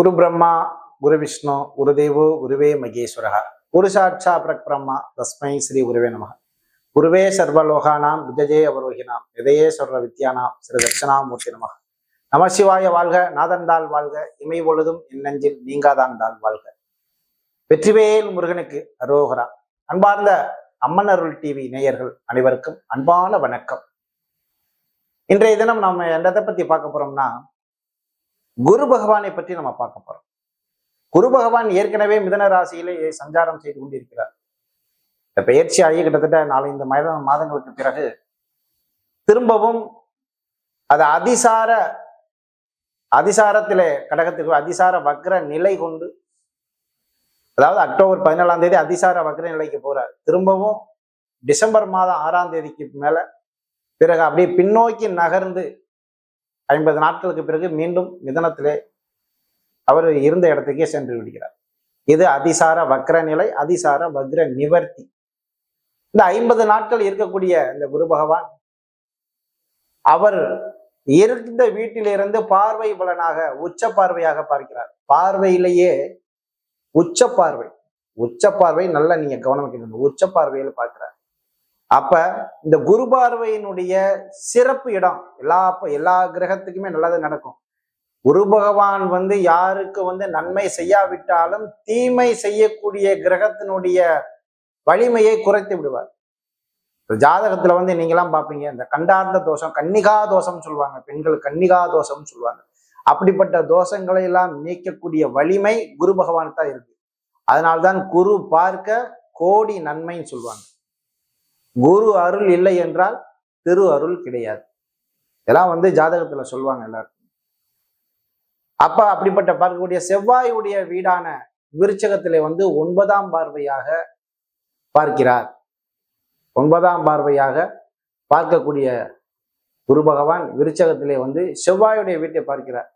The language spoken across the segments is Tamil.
குரு பிரம்மா குரு விஷ்ணு குருதேவோ குருவே மகேஸ்வரகா குரு சாட்சா பிரக்ரம்மா தஸ்மை ஸ்ரீ குருவே நம குருவே சர்வலோகானாம் விஜயே அவரோகினாம் எதையே சொல்ற வித்யானாம் ஸ்ரீ தட்சணாமூர்த்தி நம நமசிவாய வாழ்க நாதந்தாள் வாழ்க இமை பொழுதும் இன்னஞ்சில் நீங்காதாந்தாள் வாழ்க. வெற்றிவேல் முருகனுக்கு அரோகரா. அன்பார்ந்த அம்மன் அருள் டிவி நேயர்கள் அனைவருக்கும் அன்பான வணக்கம். இன்றைய தினம் நம்ம எதை பத்தி பார்க்க போறோம்னா குரு பகவானை பற்றி நம்ம பார்க்க போறோம். குரு பகவான் ஏற்கனவே மிதன ராசியிலே சஞ்சாரம் செய்து கொண்டிருக்கிறார். இந்த பயிற்சி ஆகி கிட்டத்தட்ட நாலஞ்சு மாத மாதங்களுக்கு பிறகு திரும்பவும் அது அதிசார அதிசாரத்திலே கடகத்துக்கு அதிசார வக்ர நிலை கொண்டு அதாவது அக்டோபர் பதினேழாம் தேதி அதிசார வக்ர நிலைக்கு போறார். திரும்பவும் டிசம்பர் மாதம் ஆறாம் தேதிக்கு மேல பிறகு அப்படியே பின்னோக்கி நகர்ந்து ஐம்பது நாட்களுக்கு பிறகு மீண்டும் மிதனத்திலே அவர் இருந்த இடத்துக்கே சென்று விடுகிறார். இது அதிசார வக்ர நிலை அதிசார வக்ர நிவர்த்தி. இந்த ஐம்பது நாட்கள் இருக்கக்கூடிய இந்த குரு பகவான் அவர் இருந்த வீட்டிலிருந்து பார்வை பலனாக உச்ச பார்வையாக பார்க்கிறார். பார்வையிலேயே உச்ச பார்வை. உச்ச பார்வை நல்லா நீங்க கவனம் உச்ச பார்வையில பார்க்கிறார். அப்ப இந்த குரு பார்வையினுடைய சிறப்பு இடம் எல்லா எல்லா கிரகத்துக்குமே நல்லது நடக்கும். குரு பகவான் வந்து யாருக்கு வந்து நன்மை செய்யாவிட்டாலும் தீமை செய்யக்கூடிய கிரகத்தினுடைய வலிமையை குறைத்து விடுவார். ஜாதகத்துல வந்து நீங்களாம் பார்ப்பீங்க இந்த கண்டார்ந்த தோஷம் கன்னிகா தோஷம் சொல்லுவாங்க பெண்கள் கன்னிகா தோஷம் சொல்லுவாங்க. அப்படிப்பட்ட தோஷங்களை எல்லாம் நீக்கக்கூடிய வலிமை குரு பகவான் தான் இருக்கு. அதனால்தான் குரு பார்க்க கோடி நன்மைன்னு சொல்லுவாங்க. குரு அருள் இல்லை என்றால் திரு அருள் கிடையாது. இதெல்லாம் வந்து ஜாதகத்துல சொல்லுவாங்க எல்லாரும் அப்ப அப்படிப்பட்ட பார்க்கக்கூடிய செவ்வாயுடைய வீடான விருச்சகத்திலே வந்து ஒன்பதாம் பார்வையாக பார்க்கிறார். ஒன்பதாம் பார்வையாக பார்க்கக்கூடிய குரு பகவான் விருச்சகத்திலே வந்து செவ்வாயுடைய வீட்டை பார்க்கிறார்.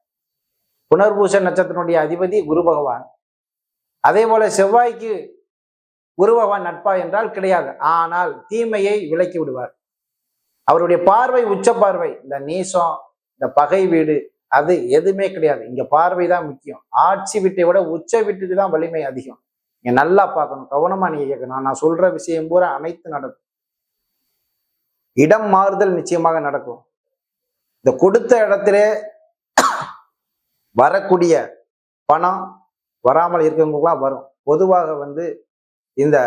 புனர்பூச நட்சத்திரனுடைய அதிபதி குரு பகவான். அதே போல செவ்வாய்க்கு குரு நட்பா என்றால் கிடையாது. ஆனால் தீமையை விலக்கி விடுவார். அவருடைய பார்வை உச்ச பார்வை இந்த நீசம் இந்த பகை வீடு அது எதுவுமே கிடையாது. இங்க பார்வை தான் முக்கியம். ஆட்சி வீட்டை விட உச்ச வீட்டுக்கு தான் வலிமை அதிகம். நீங்க நல்லா பார்க்கணும். கவனமா நீங்க கேட்கணும். நான் சொல்ற விஷயம் பூரா அனைத்து நடக்கும். இடம் மாறுதல் நிச்சயமாக நடக்கும். இந்த கொடுத்த இடத்திலே வரக்கூடிய பணம் வராமல் இருக்கவங்களாம் வரும். பொதுவாக வந்து இந்த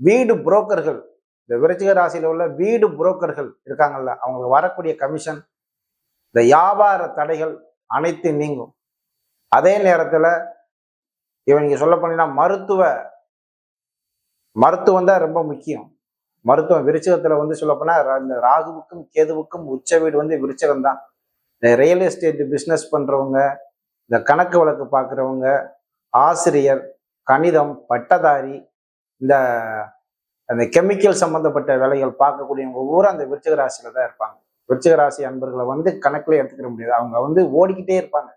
வீடு புரோக்கர்கள் இந்த விருச்சிக ராசியில் உள்ள வீடு புரோக்கர்கள் இருக்காங்கல்ல அவங்களுக்கு வரக்கூடிய கமிஷன் இந்த வியாபார தடைகள் அனைத்து நீங்கும். அதே நேரத்தில் இவங்க சொல்ல போனீங்கன்னா மருத்துவ மருத்துவம் தான் ரொம்ப முக்கியம். மருத்துவம் விருச்சகத்தில் வந்து சொல்லப்போனால் இந்த ராகுவுக்கும் கேதுவுக்கும் உச்ச வீடு வந்து விருச்சகம் தான். இந்த ரியல் எஸ்டேட் பிஸ்னஸ் பண்ணுறவங்க இந்த கணக்கு வழக்கு பார்க்குறவங்க ஆசிரியர் கணிதம் பட்டதாரி இந்த அந்த கெமிக்கல் சம்பந்தப்பட்ட வேலைகள் பார்க்கக்கூடியவங்க ஊரா அந்த விருச்சிக ராசியில தான் இருப்பாங்க. விருச்சிக ராசி அன்பர்களை வந்து கணக்குல எடுத்துக்கிற முடியாது. அவங்க வந்து ஓடிக்கிட்டே இருப்பாங்க.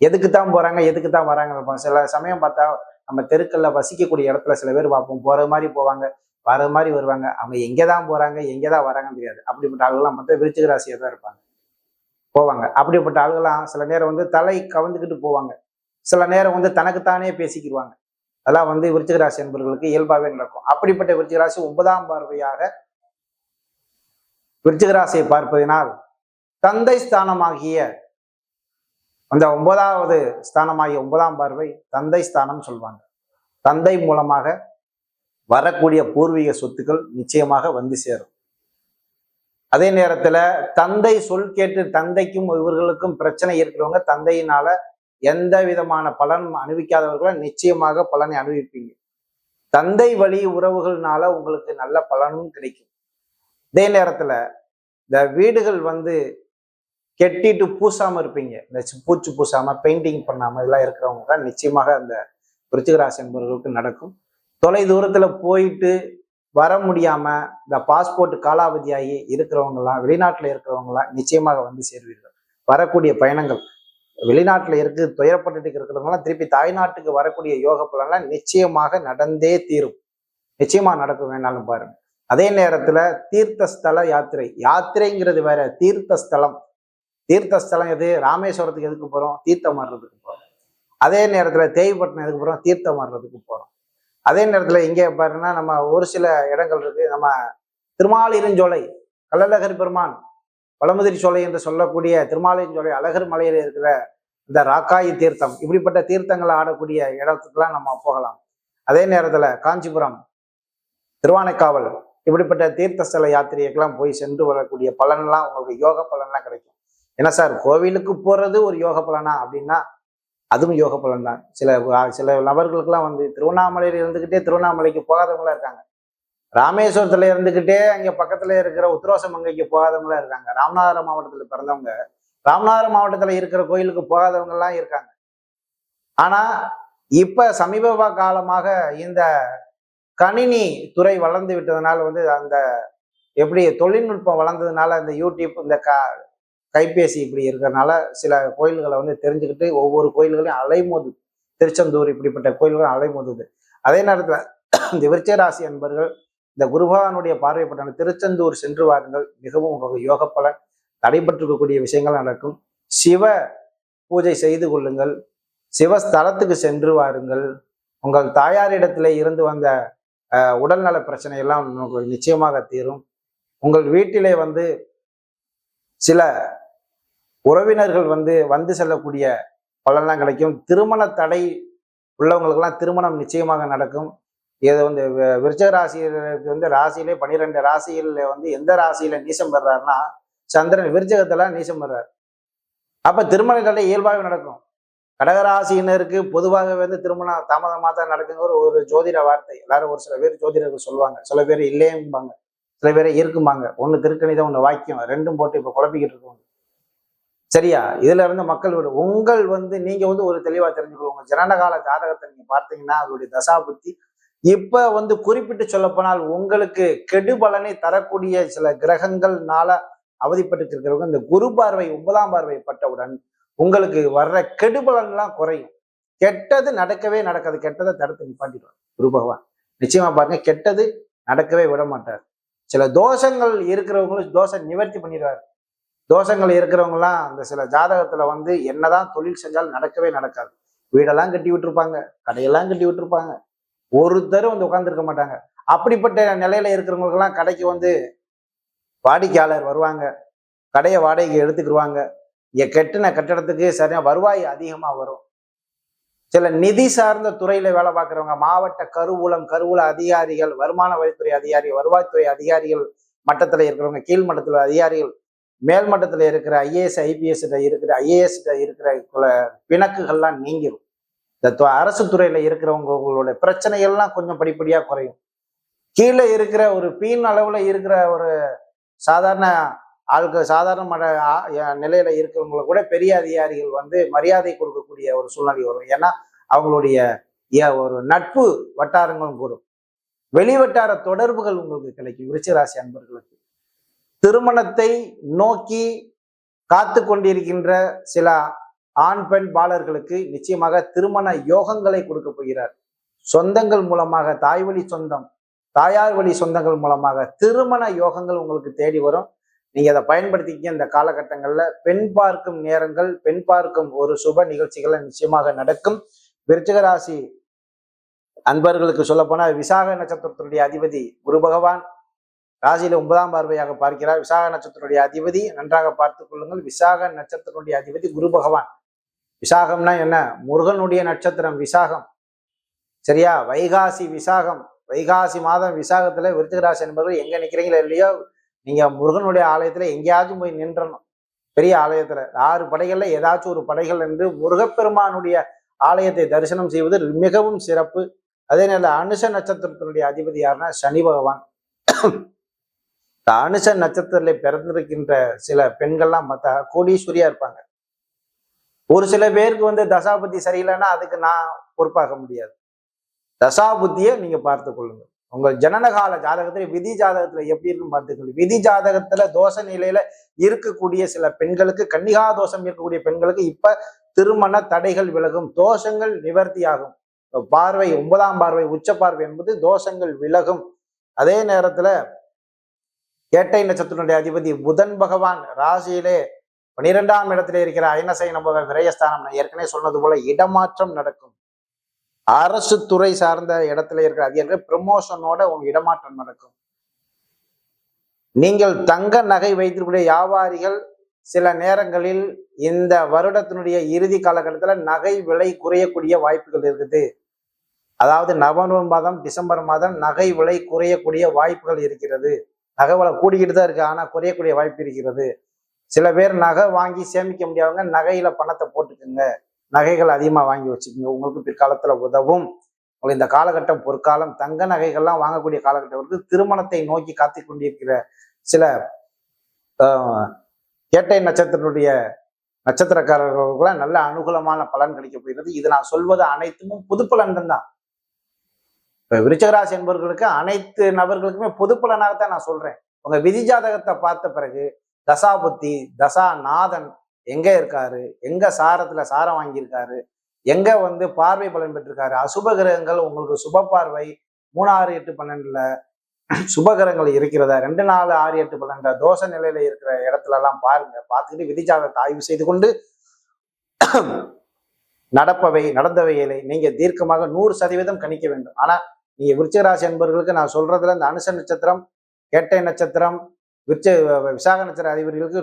எதுக்கு தான் போறாங்க எதுக்கு தான் வராங்க இருப்பாங்க. சில சமயம் பார்த்தா நம்ம தெருக்கல்ல வசிக்கக்கூடிய இடத்துல சில பேர் பார்ப்போம். போற மாதிரி போவாங்க வர மாதிரி வருவாங்க. அவங்க எங்கே தான் போறாங்க எங்கே தான் வராங்கன்னு தெரியாது. அப்படிப்பட்ட ஆளுகள்லாம் பார்த்தா விருச்சிக ராசியாக தான் இருப்பாங்க. போவாங்க. அப்படிப்பட்ட ஆளுகள்லாம் சில நேரம் வந்து தலை கவர்ந்துக்கிட்டு போவாங்க. சில நேரம் வந்து தனக்குத்தானே பேசிக்கிடுவாங்க அதெல்லாம் வந்து விருச்சிகராசி என்பவர்களுக்கு இயல்பாகவே நடக்கும். அப்படிப்பட்ட விருச்சிகராசி ஒன்பதாம் பார்வையாக விருச்சிகராசியை பார்ப்பதினால் தந்தை ஸ்தானமாகிய அந்த ஒன்பதாவது ஸ்தானமாகிய ஒன்பதாம் பார்வை தந்தை ஸ்தானம் சொல்வாங்க. தந்தை மூலமாக வரக்கூடிய பூர்வீக சொத்துக்கள் நிச்சயமாக வந்து சேரும். அதே நேரத்துல தந்தை சொல் கேட்டு தந்தைக்கும் இவர்களுக்கும் பிரச்சனை இருக்கிறவங்க தந்தையினால எந்த விதமான பலன் அனுபவிக்காதவர்களை நிச்சயமாக பலனை அனுபவிப்பீங்க. தந்தை வழி உறவுகள்னால உங்களுக்கு நல்ல பலனும் கிடைக்கும். அதே நேரத்தில் இந்த வீடுகள் வந்து கெட்டிட்டு பூசாமல் இருப்பீங்க. இந்த பூச்சி பூசாமல் பெயிண்டிங் பண்ணாமல் இதெல்லாம் இருக்கிறவங்க தான் நிச்சயமாக அந்த விருச்சிகராசி என்பவர்களுக்கு நடக்கும். தொலை தூரத்தில் போயிட்டு வர முடியாமல் இந்த பாஸ்போர்ட் காலாவதியாகி இருக்கிறவங்கலாம் வெளிநாட்டில் இருக்கிறவங்கலாம் நிச்சயமாக வந்து சேர்வீர்கள். வரக்கூடிய பயணங்கள். வெளிநாட்டில் இருக்கு துயரப்பட்டுட்டு இருக்கிறவங்களாம் திருப்பி தாய்நாட்டுக்கு வரக்கூடிய யோக பலன்லாம் நிச்சயமாக நடந்தே தீரும். நிச்சயமா நடக்கும் வேணாலும் பாருங்க. அதே நேரத்துல தீர்த்தஸ்தல யாத்திரை. யாத்திரைங்கிறது வேற தீர்த்தஸ்தலம். தீர்த்தஸ்தலம் எது? ராமேஸ்வரத்துக்கு எதுக்கு போறோம்? தீர்த்தம் வர்றதுக்கு போறோம். அதே நேரத்துல தேய்ப்பட்டினத்துக்கு போகிறோம் தீர்த்தம் வர்றதுக்கு போறோம். அதே நேரத்துல இங்கே பாருங்கன்னா நம்ம ஒரு சில இடங்கள் இருக்கு. நம்ம திருமாலிருஞ்சோலை கள்ளழகர் பெருமான் பழமுதிரி சோலை என்று சொல்லக்கூடிய திருமாலிருஞ்சோலை அழகர் மலையில இருக்கிற இந்த ராக்காயி தீர்த்தம் இப்படிப்பட்ட தீர்த்தங்களை ஆடக்கூடிய இடத்துக்குலாம் நம்ம போகலாம். அதே நேரத்துல காஞ்சிபுரம் திருவானைக்காவல் இப்படிப்பட்ட தீர்த்த ஸ்தல யாத்திரைக்கெல்லாம் போய் சென்று வரக்கூடிய பலன்லாம் உங்களுக்கு யோக பலன்லாம் கிடைக்கும். என்ன சார் கோவிலுக்கு போறது ஒரு யோக பலனா அப்படின்னா அதுவும் யோக பலன் தான் சில சில நபர்களுக்கெல்லாம் வந்து திருவண்ணாமலையில இருந்துகிட்டே திருவண்ணாமலைக்கு போகாதவங்களா இருக்காங்க. ராமேஸ்வரத்துல இருந்துகிட்டே அங்க பக்கத்துல இருக்கிற உத்தரவாசமங்கைக்கு போகாதவங்களா இருக்காங்க. ராமநாதபுரம் மாவட்டத்துல பிறந்தவங்க. ராமநாதபுரம் மாவட்டத்துல இருக்கிற கோயிலுக்கு போகாதவங்க எல்லாம் இருக்காங்க. ஆனா இப்ப சமீப காலமாக இந்த கணினி துறை வளர்ந்து விட்டதுனால வந்து அந்த எப்படி தொழில்நுட்பம் வளர்ந்ததுனால இந்த யூடியூப் இந்த க கைபேசி இப்படி இருக்கிறதுனால சில கோயில்களை வந்து தெரிஞ்சுக்கிட்டு ஒவ்வொரு கோயில்களையும் அலைமோது திருச்செந்தூர் இப்படிப்பட்ட கோயில்களும் அலைமோதுது. அதே நேரத்தில் இந்த விருச்சராசி அன்பர்கள் இந்த குருபகவானுடைய பார்வைப்பட்டான திருச்செந்தூர் சென்று வாருங்கள். மிகவும் உங்களுக்கு யோக பலன் தடைபட்டிருக்கக்கூடிய விஷயங்கள் நடக்கும். சிவ பூஜை செய்து கொள்ளுங்கள். சிவஸ்தலத்துக்கு சென்று வாருங்கள். உங்கள் தாயாரிடத்துல இருந்து வந்த உடல்நல பிரச்சனை எல்லாம் உங்களுக்கு நிச்சயமாக தீரும். உங்கள் வீட்டிலே வந்து சில உறவினர்கள் வந்து வந்து செல்லக்கூடிய பலன்லாம் கிடைக்கும். திருமண தடை உள்ளவங்களுக்கெல்லாம் திருமணம் நிச்சயமாக நடக்கும். இது வந்து விருச்சக விருச்சிக வந்து ராசியிலே பன்னிரெண்டு ராசியில் வந்து எந்த ராசியில நீசம் பெறாருன்னா சந்திரன் விருச்சகத்துல நீசம் பெறார். அப்ப திருமண தடை இயல்பாகவே நடக்கும். கடகராசியினருக்கு பொதுவாகவே வந்து திருமணம் தாமதமாக தான் நடக்குங்கிற ஒரு ஜோதிட வார்த்தை. எல்லாரும் ஒரு சில பேர் ஜோதிடர்கள் சொல்லுவாங்க. சில பேர் இல்லையேம்பாங்க. சில பேர் இருக்குமாங்க ஒன்று திருக்கணிதம் ஒன்று வாக்கியம். ரெண்டும் போட்டு இப்போ குழப்பிக்கிட்டு இருக்கோம். சரியா? இதுல இருந்து மக்கள் விட. உங்கள் வந்து நீங்க வந்து ஒரு தெளிவா தெரிஞ்சுக்கோங்க. ஜனனகால ஜாதகத்தை நீங்க பார்த்தீங்கன்னா அதனுடைய தசாபுத்தி இப்ப வந்து குறிப்பிட்டு சொல்லப்போனால் உங்களுக்கு கெடுபலனை தரக்கூடிய சில கிரகங்கள்னால அவதிப்பட்டு இருக்கிறவங்க இந்த குரு பார்வை ஒன்பதாம் பார்வை பட்டவுடன் உங்களுக்கு வர்ற கெடுபலன்லாம் குறையும். கெட்டது நடக்கவே நடக்காது. கெட்டதை தடுத்து நிப்பாட்டிடுவார். குரு பகவான். நிச்சயமா பாருங்க கெட்டது நடக்கவே விட மாட்டார். சில தோஷங்கள் இருக்கிறவங்களும் தோஷை நிவர்த்தி பண்ணிடுவார். தோஷங்கள் இருக்கிறவங்கலாம் அந்த சில ஜாதகத்துல வந்து என்னதான் தொழில் செஞ்சாலும் நடக்கவே நடக்காது. வீடெல்லாம் கட்டி விட்டுருப்பாங்க. கடையெல்லாம் கட்டி விட்டுருப்பாங்க. ஒருத்தரும் வந்து உட்காந்துருக்க மாட்டாங்க. அப்படிப்பட்ட நிலையில இருக்கிறவங்களுக்கெல்லாம் கடைக்கு வந்து வாடிக்கையாளர் வருவாங்க. கடையை வாடகைக்கு எடுத்துக்கிடுவாங்க இங்கே கட்டின கட்டடத்துக்கு சரியாக வருவாய் அதிகமாக வரும். சில நிதி சார்ந்த துறையில வேலை பார்க்குறவங்க மாவட்ட கருவூலம் கருவூல அதிகாரிகள் வருமான வரித்துறை அதிகாரி வருவாய்த்துறை அதிகாரிகள் மட்டத்தில் இருக்கிறவங்க கீழ் மட்டத்தில் அதிகாரிகள் மேல் மட்டத்தில் இருக்கிற ஐஏஎஸ் ஐபிஎஸ் இருக்கிற ஐஏஎஸ் இருக்கிற குல- பிணக்குகள்லாம் நீங்கிடும் இந்த அரசு துறையில இருக்கிறவங்க உங்களோட பிரச்சனைகள்லாம் கொஞ்சம் படிப்படியா குறையும். கீழே இருக்கிற ஒரு பீன் அளவுல இருக்கிற ஒரு சாதாரண ஆளுக்கு சாதாரண நிலையில இருக்கிறவங்களை கூட பெரிய அதிகாரிகள் வந்து மரியாதை கொடுக்கக்கூடிய ஒரு சூழ்நிலை வரும். ஏன்னா அவங்களுடைய ஒரு நட்பு வட்டாரங்களும் கூடும். வெளி வட்டார தொடர்புகள் உங்களுக்கு கிடைக்கும். விருச்சராசி அன்பர்களுக்கு. திருமணத்தை நோக்கி காத்து கொண்டிருக்கின்ற சில ஆண் பெண் பாலர்களுக்கு நிச்சயமாக திருமண யோகங்களை கொடுக்க போகிறார். சொந்தங்கள் மூலமாக தாய் வழி சொந்தம் தாயார் வழி சொந்தங்கள் மூலமாக திருமண யோகங்கள் உங்களுக்கு தேடி வரும். நீங்க அதை பயன்படுத்திக்கிங்க. இந்த காலகட்டங்கள்ல பெண் பார்க்கும் நேரங்கள் பெண் பார்க்கும் ஒரு சுப நிகழ்ச்சிகளை நிச்சயமாக நடக்கும். விருச்சிகராசி அன்பர்களுக்கு சொல்ல விசாக நட்சத்திரத்தினுடைய அதிபதி குரு பகவான். ராசியில ஒன்பதாம் பார்வையாக பார்க்கிறார். விசாக நட்சத்திரனுடைய அதிபதி. நன்றாக பார்த்துக் கொள்ளுங்கள். விசாக நட்சத்திரனுடைய அதிபதி குரு பகவான். விசாகம்னா என்ன? முருகனுடைய நட்சத்திரம் விசாகம். சரியா? வைகாசி விசாகம். வைகாசி மாதம் விசாகத்துல விருச்சிக என்பவர்கள் எங்க நிக்கிறீங்களோ இல்லையோ நீங்க முருகனுடைய ஆலயத்துல எங்கேயாச்சும் போய் நின்றணும். பெரிய ஆலயத்துல. ஆறு படைகள்ல ஏதாச்சும் ஒரு படைகள் என்று முருகப்பெருமானுடைய ஆலயத்தை தரிசனம் செய்வது மிகவும் சிறப்பு. அதே நேரம் அனுஷ நட்சத்திரத்தினுடைய அதிபதி யாருன்னா? சனி பகவான். அனுஷ நட்சத்திரத்தில் பிறந்திருக்கின்ற சில பெண்கள்லாம் மத்த கோடீஸ்வரியா இருப்பாங்க. ஒரு சில பேருக்கு வந்து தசாபுத்தி சரியில்லைன்னா அதுக்கு நான் பொறுப்பாக முடியாது. தசாபுத்தியை நீங்க பார்த்து கொள்ளுங்க உங்கள் ஜனனகால ஜாதகத்துல விதி ஜாதகத்துல எப்படி இருக்குன்னு பார்த்துக்கணும் விதி ஜாதகத்துல தோஷ நிலையில இருக்கக்கூடிய சில பெண்களுக்கு கன்னிகா தோஷம் இருக்கக்கூடிய பெண்களுக்கு இப்ப திருமண தடைகள் விலகும் தோஷங்கள் நிவர்த்தியாகும். பார்வை ஒன்பதாம் பார்வை உச்ச பார்வை என்பது தோஷங்கள் விலகும். அதே நேரத்துல கேட்டை நட்சத்திரனுடைய அதிபதி புதன் பகவான் ராசியிலே பனிரெண்டாம் இடத்துல இருக்கிற ஐநசை நம்ம விரயஸ்தானம் நான் ஏற்கனவே சொன்னது போல இடமாற்றம் நடக்கும். அரசு துறை சார்ந்த இடத்துல இருக்கிற அதிகாரிகள் ப்ரமோஷனோட உங்க இடமாற்றம் நடக்கும். நீங்கள் தங்க நகை வைத்திருக்கிற வியாபாரிகள் சில நேரங்களில் இந்த வருடத்தினுடைய இறுதி காலகட்டத்தில் நகை விலை குறையக்கூடிய வாய்ப்புகள் இருக்குது. அதாவது நவம்பர் மாதம் டிசம்பர் மாதம் நகை விலை குறையக்கூடிய வாய்ப்புகள் இருக்கிறது. நகை விலை கூடிக்கிட்டு தான் இருக்கு. ஆனால் குறையக்கூடிய வாய்ப்பு இருக்கிறது. சில பேர் நகை வாங்கி சேமிக்க முடியாதவங்க நகையில பணத்தை போட்டுக்குங்க. நகைகள் அதிகமாக வாங்கி வச்சுக்கோங்க. உங்களுக்கு பிற்காலத்தில் உதவும். உங்களுக்கு இந்த காலகட்டம் பொற்காலம் தங்க நகைகள்லாம் வாங்கக்கூடிய காலகட்டம் வந்து திருமணத்தை நோக்கி காத்து கொண்டிருக்கிற சில ஆஹ், கேட்டை நட்சத்திரனுடைய நட்சத்திரக்காரர்களுக்கெல்லாம் நல்ல அனுகூலமான பலன் கிடைக்க போகிறது. இது நான் சொல்வது அனைத்தும் பொது பலன்கள் தான். இப்போ விருச்சகராசி என்பவர்களுக்கு அனைத்து நபர்களுக்குமே பொது பலனாகத்தான் நான் சொல்றேன். உங்க விதி ஜாதகத்தை பார்த்த பிறகு தசாபுத்தி தசா நாதன் எங்க இருக்காரு? எங்க சாரத்துல சாரம் வாங்கியிருக்காரு? எங்க வந்து பார்வை பலன் பெற்றிருக்காரு? அசுப கிரகங்கள் உங்களுக்கு சுப பார்வை மூணு ஆறு எட்டு பன்னெண்டுல சுபகிரகங்கள் இருக்கிறதா? ரெண்டு நாலு ஆறு எட்டு பன்னெண்டு? தோஷ நிலையில இருக்கிற இடத்துல எல்லாம் பாருங்க. பார்த்துக்கிட்டு விதிஜாதத்தை ஆய்வு செய்து கொண்டு நடப்பவை நடந்தவைகளை நீங்க தீர்க்கமாக நூறு சதவீதம் கணிக்க வேண்டும். ஆனா நீங்க விருச்சிகராசி என்பவர்களுக்கு நான் சொல்றதுல இந்த அனுச நட்சத்திரம் கேட்டை நட்சத்திரம் விருச்ச விசாக நட்சத்திர அதிபர்களுக்கு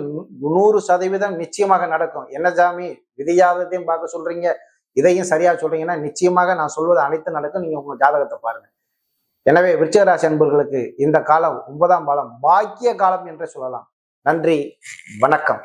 நூறு சதவீதம் நிச்சயமாக நடக்கும். என்ன ஜாமி விதிஜாதகத்தையும் பார்க்க சொல்றீங்க. இதையும் சரியா சொல்றீங்கன்னா நிச்சயமாக நான் சொல்வது அனைத்தும் நடக்கும். நீங்க உங்க ஜாதகத்தை பாருங்க. எனவே விருச்சிகராசி அன்பர்களுக்கு இந்த காலம் ஒன்பதாம் பாலம் பாக்கிய காலம் என்றே சொல்லலாம். நன்றி. வணக்கம்.